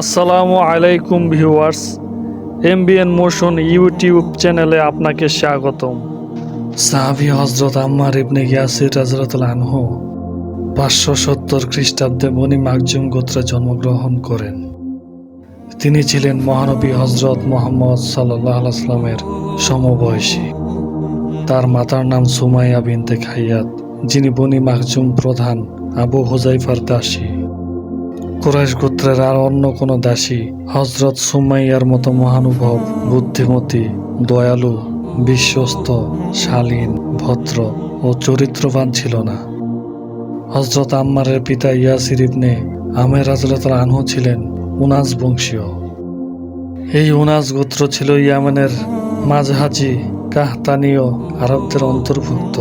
আসসালামু আলাইকুম viewers, MBN motion YouTube চ্যানেলে আপনাকে স্বাগতম। সাহাবি হজরত আম্মার ইবনে ইয়াসির রাজরাতুল আনহু পাঁচশো সত্তর খ্রিস্টাব্দে বনি মাকজুম গোত্রে জন্মগ্রহণ করেন। তিনি ছিলেন মহানবী হজরত মোহাম্মদ সাল্লাহ সমবয়সী। তার মাতার নাম সুমাইয়া বিনতে খাইয়াত, যিনি বনি মাকজুম প্রধান আবু হুজাইফার দাসী। কুরাইশ গোত্রের আর অন্য কোনো দাসী হজরত সুমাইয়ার মতো মহানুভব, বুদ্ধিমতী, দয়ালু, বিশ্বস্ত, শালীন, ভদ্র ও চরিত্রবান ছিল না। হজরত আম্মারের পিতা ইয়াসির ইবনে আমের রাজরাতাল আনহু ছিলেন উনাস বংশীয়। এই উনাস গোত্র ছিল ইয়ামেনের মাঝহাজি, কাহতানীয় আরবদের অন্তর্ভুক্ত।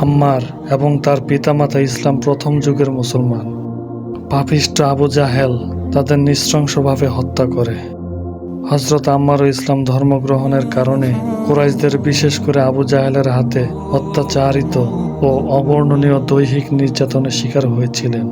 আম্মার এবং তার পিতামাতা ইসলাম প্রথম যুগের মুসলমান। পাপিষ্ট আবু জাহেল তাদের নৃশংসভাবে হত্যা করে। হজরত আম্মারও ইসলাম ধর্মগ্রহণের কারণে কুরাইশদের বিশেষ করে আবু জাহেলের হাতে অত্যাচারিত ও অবর্ণনীয় দৈহিক নির্যাতনের শিকার হয়েছিলেন।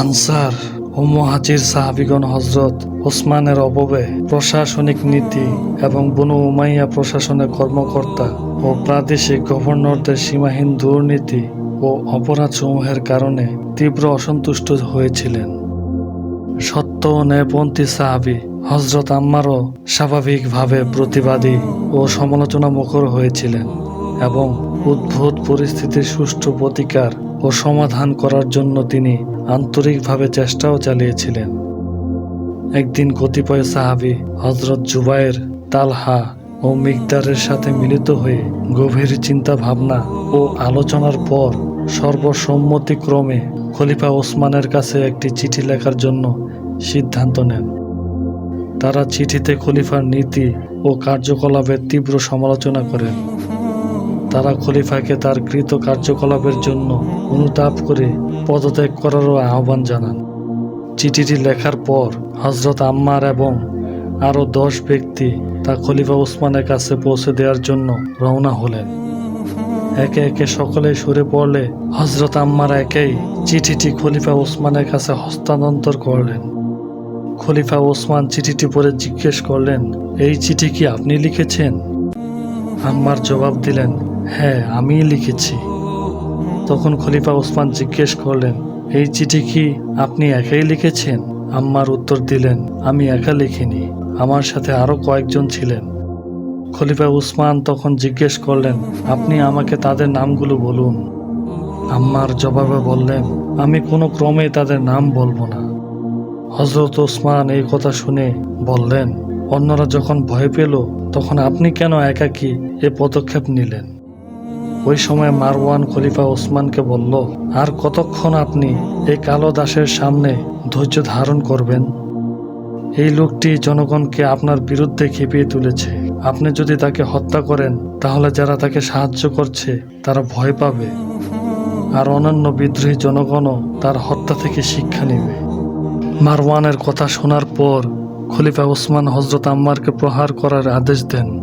আনসার ও মহাজির সাহাবিগণ হজরত ওসমানের অববে প্রশাসনিক নীতি এবং বনু উমাইয়া প্রশাসনের কর্মকর্তা ও প্রাদেশিক গভর্নরদের সীমাহীন দুর্নীতি ও অপরাধসমূহের কারণে তীব্র অসন্তুষ্ট হয়েছিলেন। সত্য ও ন্যায়পন্থী সাহাবি হজরত আম্মারও স্বাভাবিকভাবে প্রতিবাদী ও সমালোচনা মুখর হয়েছিলেন এবং উদ্ভূত পরিস্থিতির সুষ্ঠু প্রতিকার ও সমাধান করার জন্য তিনি আন্তরিকভাবে চেষ্টাও চালিয়েছিলেন। একদিন কতিপয় সাহাবি হজরত জুবাইর তালহা ও মিকদারের সাথে মিলিত হয়ে গভীর চিন্তা ভাবনা ও আলোচনার পর সর্বসম্মতিক্রমে খলিফা ওসমানের কাছে একটি চিঠি লেখার জন্য সিদ্ধান্ত নেন। তারা চিঠিতে খলিফার নীতি ও কার্যকলাপের তীব্র সমালোচনা করেন। তারা খলিফাকে তার কৃত কার্যকলাপের জন্য অনুতাপ করে পদত্যাগ করারও আহ্বান জানান। চিঠিটি লেখার পর হজরত আম্মার এবং আরও দশ ব্যক্তি তা খলিফা ওসমানের কাছে পৌঁছে দেওয়ার জন্য রওনা হলেন। একে একে সকলে সরে পড়লে হজরত আম্মার একেই চিঠিটি খলিফা ওসমানের কাছে হস্তান্তর করলেন। খলিফা ওসমান চিঠিটি পড়ে জিজ্ঞেস করলেন, এই চিঠি কি আপনি লিখেছেন? আম্মার জবাব দিলেন হ্যাঁ আমিই লিখেছি। তখন খলিফা ওসমান জিজ্ঞেস করলেন, এই চিঠি কি আপনি একাই লিখেছেন? আম্মার উত্তর দিলেন, আমি একা লিখিনি। আমার সাথে আরও কয়েকজন ছিলেন। খলিফা উসমান তখন জিজ্ঞেস করলেন, আপনি আমাকে তাদের নামগুলো বলুন। আম্মার জবাবে বললেন, আমি কোনো ক্রমে তাদের নাম বলব না। হজরত ওসমান এই কথা শুনে বললেন, অন্যরা যখন ভয় পেল, তখন আপনি কেন একাকী এ পদক্ষেপ নিলেন? ওই সময় মারওয়ান খলিফা ওসমানকে বলল, আর কতক্ষণ আপনি এই কালো দাসের সামনে ধৈর্য ধারণ করবেন? এই লোকটি জনগণকে আপনার বিরুদ্ধে খেপিয়ে তুলেছে। আপনি যদি তাকে হত্যা করেন, তাহলে যারা তাকে সাহায্য করছে, তারা ভয় পাবে। আর অন্যান্য বিদ্রোহী জনগণও তার হত্যা থেকে শিক্ষা নেবে। মারওয়ানের কথা শোনার পর খলিফা ওসমান হজরত আম্মারকে প্রহার করার আদেশ দেন।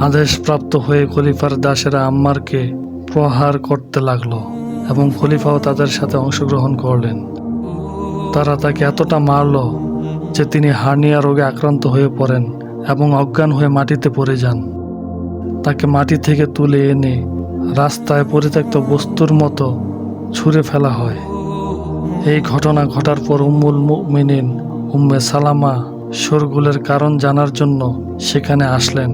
আদেশপ্রাপ্ত হয়ে খলিফার দাসেরা আম্মারকে প্রহার করতে লাগল এবং খলিফাও তাদের সাথে অংশগ্রহণ করলেন। তারা তাকে এতটা মারল যে তিনি হার্নিয়া রোগে আক্রান্ত হয়ে পড়েন। এবং অজ্ঞান হয়ে মাটিতে পড়ে যান। তাকে মাটি থেকে তুলে এনে রাস্তায় পরিত্যক্ত বস্তুর মতো ছুঁড়ে ফেলা হয়। এই ঘটনা ঘটার পর উম্মুল মুমিনিন উম্মে সালামা শোরগুলের কারণ জানার জন্য সেখানে আসলেন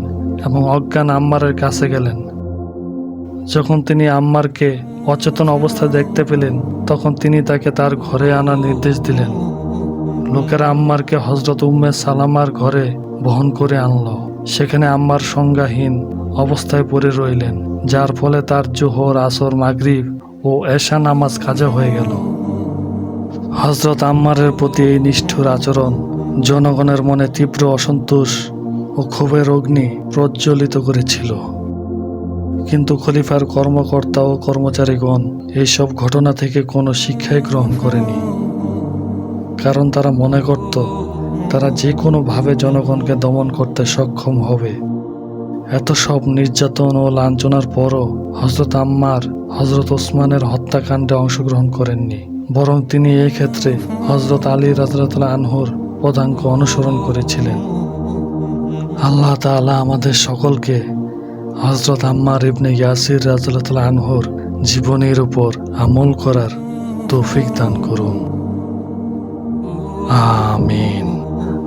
এবং অজ্ঞান আম্মারের কাছে গেলেন। যখন তিনি আম্মারকে অচেতন অবস্থায় দেখতে পেলেন, তখন তিনি তাকে তার ঘরে আনার নির্দেশ দিলেন। লোকেরা আম্মারকে হজরত উম্মে সালামার ঘরে বহন করে আনলো। সেখানে আম্মার সংজ্ঞাহীন অবস্থায় পড়ে রইলেন, যার ফলে তার জোহর, আসর, মাগরিব ও এশা নামাজ কাজা হয়ে গেল। হজরত আম্মারের প্রতি এই নিষ্ঠুর আচরণ জনগণের মনে তীব্র অসন্তোষ ও ক্ষোভের অগ্নি প্রজ্বলিত করেছিল। কিন্তু খলিফার কর্মকর্তা ও কর্মচারীগণ এইসব ঘটনা থেকে কোনো শিক্ষাই গ্রহণ করেনি। কারণ তারা মনে করত তারা যে কোনোভাবে জনগণকে দমন করতে সক্ষম হবে। এত সব নির্যাতন ও লাঞ্ছনার পরও হজরত আম্মার হজরত ওসমানের হত্যাকাণ্ডে অংশগ্রহণ করেননি। বরং তিনি এই ক্ষেত্রে হজরত আলী রাজরাতুল্লাহ আনহুর পদাঙ্ক অনুসরণ করেছিলেন। আল্লাহ তাআলা আমাদের সকলকে হজরত আম্মার ইবনে ইয়াসির রাজরাতুল্লাহ আনহুর জীবনের উপর আমল করার তৌফিক দান করুন। আমিন।